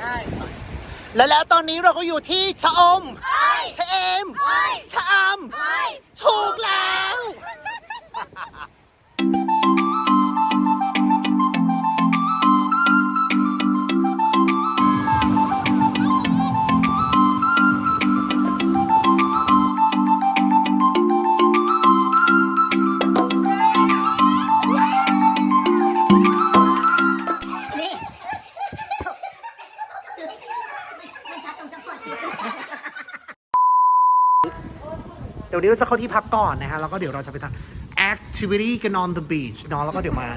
ได้และแล้วตอนนี้เราก็อยู่ที่ชะอมชะเอมชะอำถูกแล้ว ดี๋ยวนี้เราจะเข้าที่พักก่อนนะฮะ แล้วก็เดี๋ยวเราจะไปทำ activity กัน on the beach เนาะแล้วก็เดี๋ยวมา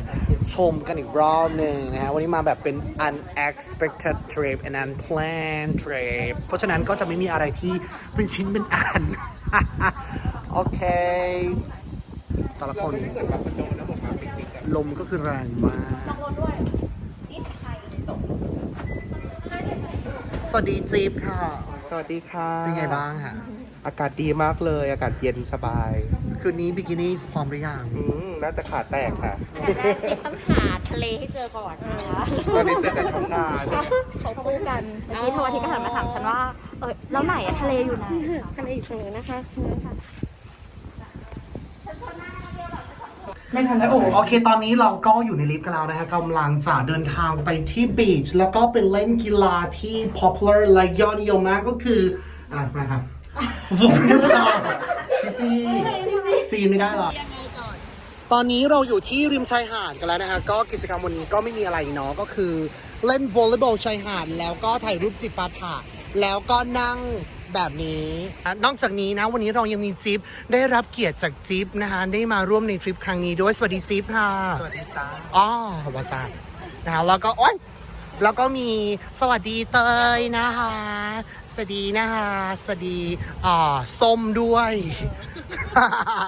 ชมกันอีกรอบหนึ่งนะฮะ วันนี้มาแบบเป็น unexpected trip and unplanned trip เพราะฉะนั้นก็จะไม่มีอะไรที่เป็นชิ้นเป็นอัน โอเคแต่ละคนลมก็คือแรงมากสวัสดีจี๊บค่ะ สวัสดีค่ะ เป็นไงบ้างฮะ อากาศดีมากเลย อากาศเย็นสบาย คืนนี้บิกินี่พร้อมหรือยังอืมน่าจะขาแตกค่ะจิ๊บต้องหาทะเลให้เจอก่อนนะคะตอนนี้เจอแต่ท้องนาเขาคู่กันเมื่อกี้โทรอาทิตย์ก็หันมาถามฉันว่า เออแล้วไหนอะทะเลอยู่ไหนทะเลอยู่ตรงนี้นะคะใช่ไหมคะโอเคตอนนี้เราก็อยู่ในลิฟต์กันแล้วนะฮะกำลังจะเดินทางไปที่บีชแล้วก็ไปเล่นกีฬาที่ popular และยอดนิยมมากก็คือ อะมาครับ วงเล่าพี่จีซีนไม่ได้หรอ ตอนนี้เราอยู่ที่ริมชายหาดกันแล้วนะฮะก็กิจกรรมวันนี้ก็ไม่มีอะไรเนาะก็คือเล่นวอลเลย์บอลชายหาด แล้วก็ถ่ายรูปจิปาถะแล้วก็นั่งแบบนี้อะนอกจากนี้นะ วันนี้เรายังมีจิ๊บได้รับเกียรติจากจิ๊บนะคะได้มาร่วมในทริปครั้งนี้ด้วยสวัสดีจิ๊บค่ะสวัสดีจ้าอ๋อวาซานะคะแล้วก็โอ๊ย แล้วก็มีสวัสดีเตยนะคะ สวัสดีนะคะ สวัสดีอ่าส้มด้วย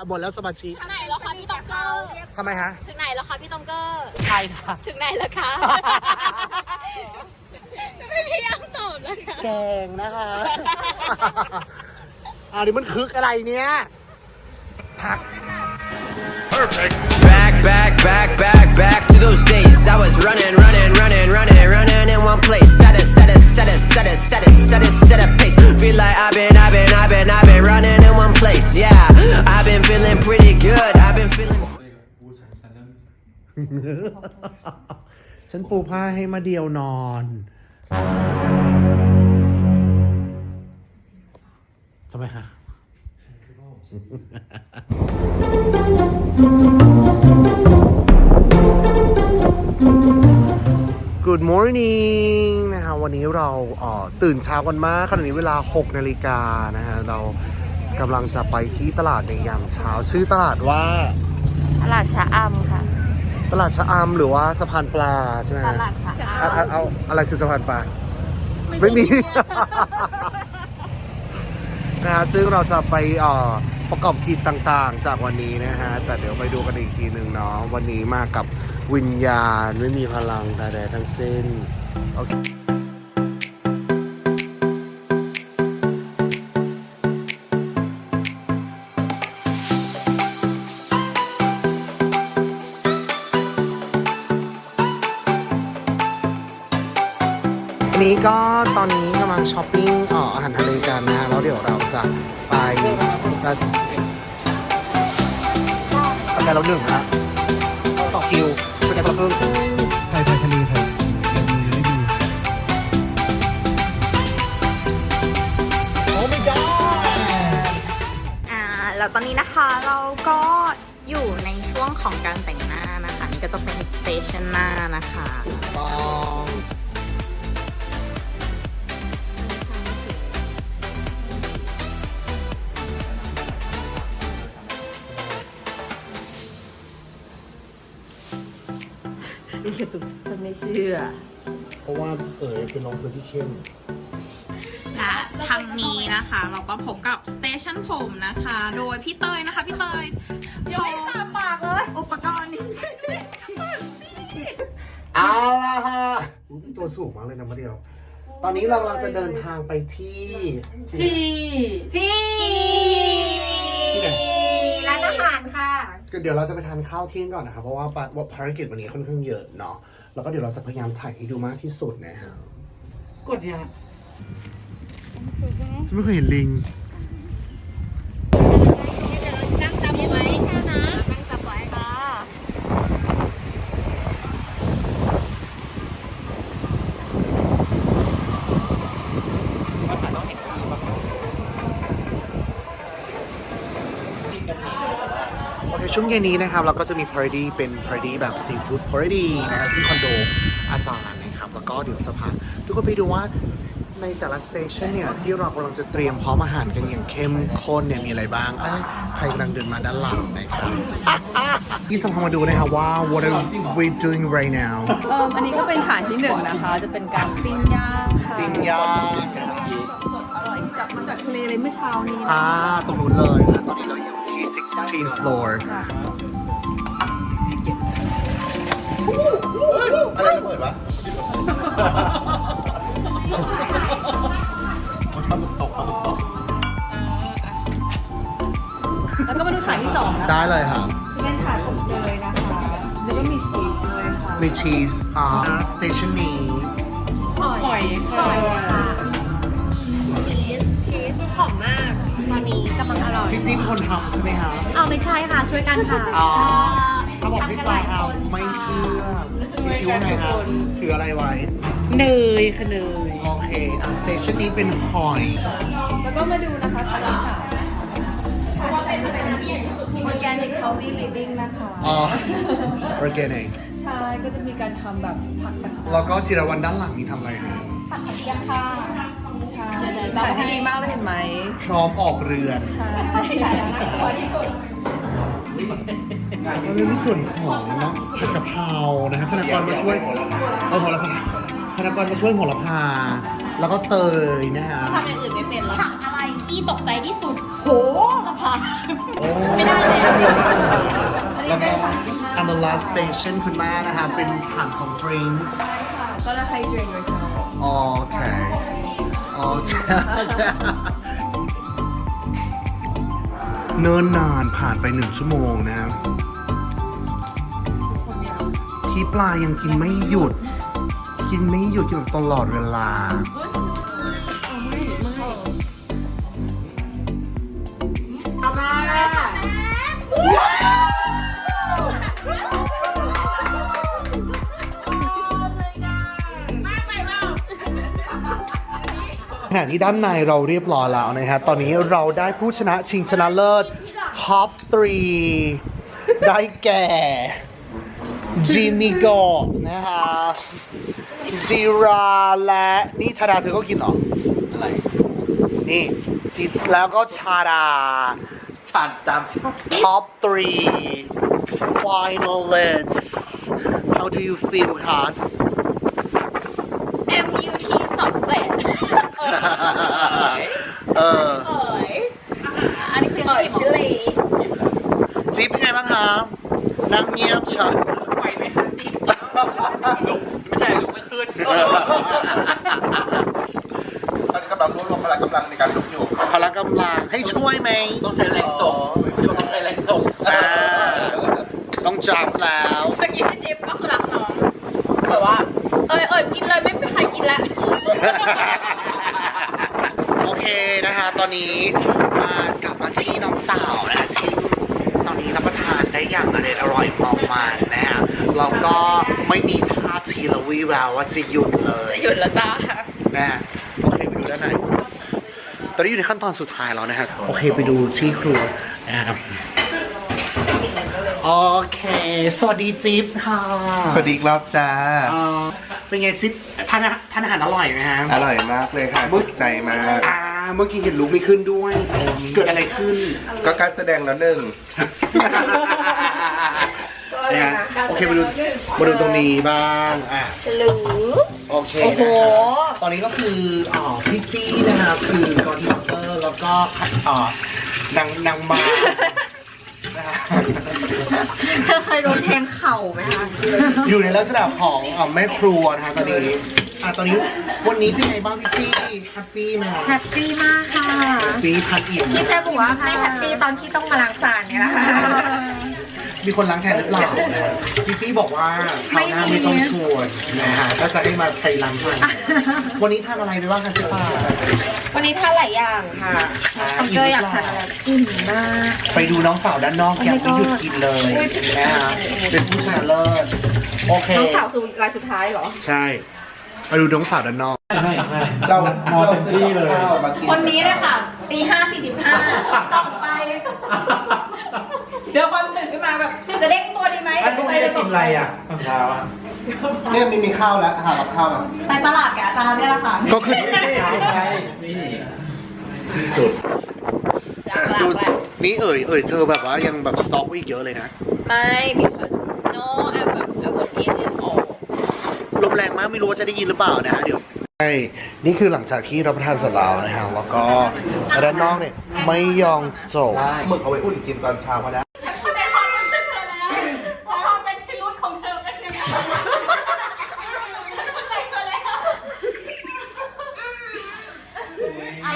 หมดแล้วสมาชิกถึงไหนแล้วคะพี่ตองเกอร์ทำไมฮะถึงไหนแล้วคะพี่ตองเกอร์ใครค่ะถึงไหนแล้วคะ ไม่พี่ยังตอบนะคะแกงนะคะอ่านี่มันคึกอะไรเนี้ยพัก Back, back, back, back, back to those days. I was running, running, running, running, running ฉันปูผ้าให้มาเดียวนอน ทำไมฮะ Good morning นะฮะวันนี้เราเอ่อตื่นเช้ากันมากขณะนี้เวลา 6 นาฬิกานะฮะ เรากำลังจะไปที่ตลาดในยามเช้า ชื่อตลาดว่า ตลาดชะอำค่ะ ตลาดชะอำหรือว่าสะพานปลาใช่ไหมตฮะลาดชะอเอาเอาเอาอะไรคือสะพานปลา ไม่มี นะฮะซึ่งเราจะไปเอ่อประกอบกิจต่างๆ จากวันนี้นะฮะ แต่เดี๋ยวไปดูกันอีกทีหนึ่งเนาะวันนี้มากับวิญญาณไม่มีพลังใดๆทั้งสิ้นโอเค นี้ก็ตอนนี้กำลังช้อปปิ้งอ่ออาหารทะเลกันนะฮะแล้วเดี๋ยวเราจะไปแล้วสแกนเราหนึ่งฮะต่อคิวสแกนเราเพิ่มไทยไทยทะเลไทยไม่ดีโอ้ my god อ่าแล้วตอนนี้นะคะเราก็อยู่ในช่วงของการแต่งหน้านะคะ นี่ก็จะเป็นสเตชันหน้านะคะต้อง ฉันไม่เชื่อเพราะว่าเอ๋ยเป็นน้องคนที่เข้มและทางนี้นะคะ เราก็พบกับสเตชันผมนะคะ โดยพี่เตยนะคะ พี่เตยโชว์ปากเลยอุปกรณ์นี้เอาละฮะอุ๊ยตัวสูงมากเลยนะมาเดียว ตอนนี้เรากำลังจะเดินทางไปที่ที่ที่ที่ไหนร้าน อาหารค่ะก็เดี๋ยวเราจะไปทานข้าวเที่ยงก่อนนะครับเพราะว่าปะว่าภารกิจวันนี้ค่อนข้างเยอะเนาะแล้วก็เดี๋ยวเราจะพยายามถ่ายให้ดูมากที่สุดนะครับกดยังฉันไม่เคยเห็นลิงนั่งจับไว้ค่ะนะนั่งจับไว้ค่ะ โอเคช่วงเย็นนี้นะครับเราก็จะมี party เป็น party แบบซีฟู้ด party นะครับที่คอนโดอาจารย์นะครับแล้วก็เดี๋ยวจะพาทุกคนไปดูว่าในแต่ละสเตชันเนี่ยที่เรากำลังจะเตรียมพร้อมอาหารกันอย่างเข้มข้นเนี่ยมีอะไรบ้างอะใครกำลังเดินมาด้านหลังนะครับที่จะพามาดูนะครับว่า what are we doing right now เอออันนี้ก็เป็นฐานที่หนึ่งนะคะ จะเป็นการปิ้งย่างค่ะปิ้งย่างสดอร่อยจับมาจากทะเลเลยเมื่อเช้านี้นะอ่าตรงนู้นเลยนะตอนนี้เราอยู่ ที่ 16th floor ค่ะอะไรระเบิดวะปลาหมึกตกปลาหมึกตกแล้วก็มาดูฐานที่สองนะคะได้เลยครับ เป็นฐานอบเนยนะคะ แล้วก็มีชีสด้วยค่ะ มีชีสอ่าสเตชันนี้หอยค่ะ นนี้กำลังอร่อย พี่จิ๊บคนทำใช่ไหมครับเอาไม่ใช่ค่ะ ช่วยกันค่ะ อ๋อเขาบอกพี่ปลาทำไม่เชื่อพี่ชิวว่าไงครับถืออะไรไว้ เนยค่ะเนย โอเคอ่าสเตชันนี้เป็นหอย แล้วก็มาดูนะคะฐานที่สามเพราะว่าเป็นออร์แกนิกเฮลตี้ลิฟวิ่งนะคะ อ๋อ organic ใช่ ก็จะมีการทำแบบผักต่างๆแล้วก็จิรวันด้านหลังนี่ทำอะไรฮะผักกระเทียมค่ะ ใช่ฐานที่ดีมากเลยเห็นไหมพร้อมออกเรือนใช่พอที่สุดแล้วในส่วนของนะผัดกะเพรานะฮะธนากรมาช่วยเอาโหระพาธนากรมาช่วยโหระพา แล้วก็เตยนะฮะทำอย่างอื่นไม่เป็นหรอผักอะไรที่ตกใจที่สุดโหละพาไม่ได้เลยแล้วก็ and the last station คุณแม่นะฮะเป็นฐานของ drinks ก็แล้ว hydrate yourself โอเค โอเคเนิ่นนานผ่านไปหนึ่งชั่วโมงนะครับพี่ปลายังกินไม่หยุด กินไม่หยุดกินแบบตลอดเวลา ขณะที่ด้านในเราเรียบร้อยแล้วนะฮะ ตอนนี้เราได้ผู้ชนะชิงชนะเลิศท็อป3ได้แก่จิมิโกะนะฮะจิราและนี่ชาดาเธอก็กินเหรออะไรนี่จิแล้วก็ชาดาชาดตามชอบ top 3 finalists how do you feel ครับ MUT สองเจ็ด เออ เอ๋ยอันนี้คือเอ๋ยชิลี จิ๊บเป็นไงบ้างครับนั่ง เงียบเฉยไหวไหมคะจิ๊บลุกไม่ใช่ลุกไม่ขึ้นตอนนี้กำลังรวบรวมพละกำลังในการลุกอยู่พละกำลังให้ช่วยไหมต้องใช้แรงส่งต้องใช้แรงส่งอ่าต้องจำแล้วเมื่อกี้พี่จิ๊บก็คือรักน้องแต่ว่า เอ๋ยเอ๋ยกินเลยไม่มีใครกินแล้วโอเคนะคะ ตอนนี้มากลับมาที่น้องสาวนะคะที่ตอนนี้ รับประทานได้อย่างอร่อยอร่อยมากมากๆนะฮะเราก็ไม่มีท่าทีและวี่แววว่าจะหยุดเลยหยุดแล้วจ้านะโอเคไปดูด้านในตอนนี้อยู่ในขั้นตอนสุดท้ายแล้วนะฮะโอเคไปดูที่ครัวนะครับโอเค สวัสดีจิ๊บค่ะ สวัสดีครับจ้าเอ่อเป็นไงจิ๊บทานอาทานอาหารอร่อยไหมฮะ อร่อยมากเลยค่ะสุขใจมากอ่า เมื่อกี้เห็นลุกไม่ขึ้นด้วย เกิดอะไรขึ้น ก็การแสดงแล้วหนึ่งนะฮะโอเคมาดูมาดูตรงนี้บ้างอะหรือโอเคนะครับตอนนี้ก็คืออ๋อพี่จี้นะครับคือกอดมอเตอร์แล้วก็อ่อนางนางมานะฮะเธอเคยโดนแทงเข่าไหมคะอยู่ในลักษณะของอ่าแม่ครัวนะฮะตอนนี้ อะตอนนี้วันนี้เป็นไงบ้างพี่จี้แฮปปี้ไหมแฮปปี้มากค่ะแฮปปี้ทานอิ่มพี่เจ๊บอกว่าไม่แฮปปี้ตอนที่ต้องมาล้างจานเนี่ยแหละค่ะมีคนล้างแทนหรือเปล่าพี่จี้บอกว่าคราวหน้าไม่ต้องชวนนะฮะก็จะให้มาใช้ล้างแทนวันนี้ทานอะไรไปบ้างคะเจ๊ป้าวันนี้ทานหลายอย่างค่ะอังเกอร์อยากทานอะไรอิ่มมากไปดูน้องสาวด้านนอกยังไม่หยุดกินเลยนะฮะเป็นผู้ชนะเลิศโอเคน้องสาวคือรายสุดท้ายเหรอใช่ ไปดูน้องสาวด้านนอกเราเราซื้อกับข้าวมากินคนนี้เลยค่ะตีห้าสี่สิบห้าต่อไปเดี๋ยวความตื่นขึ้นมาแบบจะเด้งตัวดีไหมแล้วพรุ่งนี้จะกินอะไรอะตอนเช้าอะ เนี่ยมีมีข้าวแล้วหากับข้าวมาไปตลาดกับอาจารย์เนี่ยแหละค่ะก็คือกินอะไรนี่ที่สุดดูนี่เอ่ยเอ่ยเธอแบบว่ายังแบบสต็อกไว้อีกเยอะเลยนะไม่ because no I would I would eat it all ลม แรงมากไม่รู้ว่าจะได้ยินหรือเปล่านะฮะเดี๋ยวใช่นี่คือหลังจากที่รับประทานเสร็จแล้วนะฮะแล้วก็ด้านนอกเนี่ยไม่ยอมจบหมึกเอาไว้อุ่นกินตอนเช้าก็ได้เข้าใจความรู้สึกเธอแล้วเพราะความเป็นพิรุธของเธอเป็นยังไงเข้าใจเธอแล้ว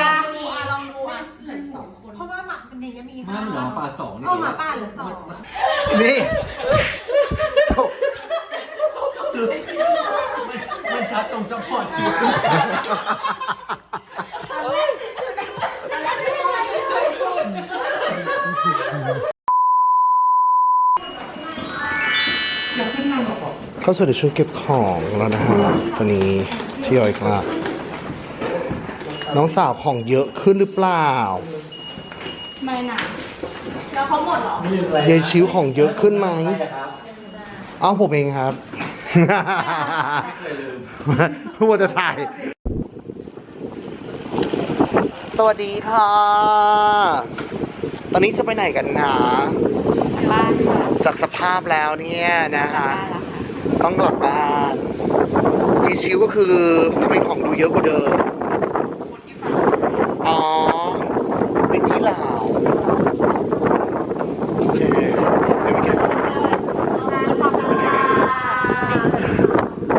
ลองดูอะลองดูอะเพราะว่าหมักมันยังมีมันเหรอปลาสองนี่ เออหมาป่าเหลือสอง นี่ มันชัด ตรงซัพพอร์ตเข้าสู่ในช่วงเก็บของแล้วนะฮะตอนนี้ที่ย้อยกล้าน้องสาวของเยอะขึ้นหรือเปล่า ไม่หนาแล้วเขาหมดเหรอไม่ลืมอะไรยายชิวของเยอะขึ้นไหมใช่ครับเอ้าผมเองครับไม่เคยลืม พูดว่าจะถ่าย สวัสดีค่ะ ตอนนี้จะไปไหนกันนะ บ้านค่ะจากสภาพแล้วเนี่ยนะฮะต้องกลับบ้านอีชิวก็คือทำไมของดูเยอะกว่าเดิม อ๋อ เป็นที่ลาวโอเคเดี๋ยวไปกินกัน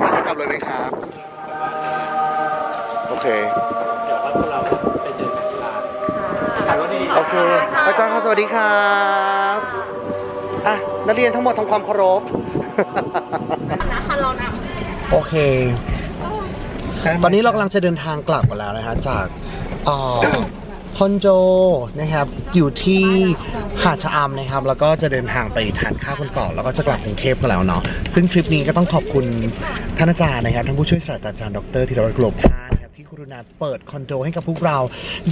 จะได้กลับเลยไหมครับ โอเค เดี๋ยวว่าพวกเราไปเจอกันที่ร้านขายรถดี โอเค อาจารย์ครับสวัสดีครับ อะ นักเรียนทั้งหมดทำความเคารพ นะคะเรานโอเค ตอนนี้เรากำลังจะเดินทางกลับกันแล้วนะฮะจากเอ่อ คอนโดนะครับอยู่ที่หาดชะอำนะครับ แล้วก็จะเดินทางไปทานข้าวกันก่อนแล้วก็จะกลับกรุงเทพกันแล้วเนาะซึ่งทริปนี้ก็ต้องขอบคุณท่านอาจารย์นะครับท่านผู้ช่วยศาสตราจารย์ดรธีรวัตรกลบพานะค รุณาเปิดคอนโดให้กับพวกเรา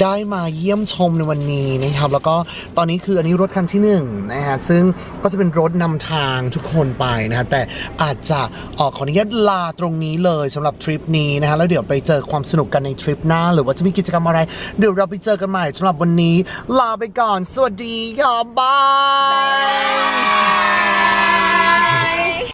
ได้มาเยี่ยมชมในวันนี้นะครับ แล้วก็ตอนนี้คืออันนี้รถคันที่หนึ่งนะฮะซึ่งก็จะเป็นรถนำทางทุกคนไปนะฮะแต่อาจจะออกขออนุญาตลาตรงนี้เลยสำหรับทริปนี้นะฮะแล้วเดี๋ยวไปเจอความสนุกกันในทริปหน้า หรือว่าจะมีกิจกรรมอะไร เดี๋ยวเราไปเจอกันใหม่สำหรับวันนี้ ลาไปก่อน สวัสดีค่ะบาย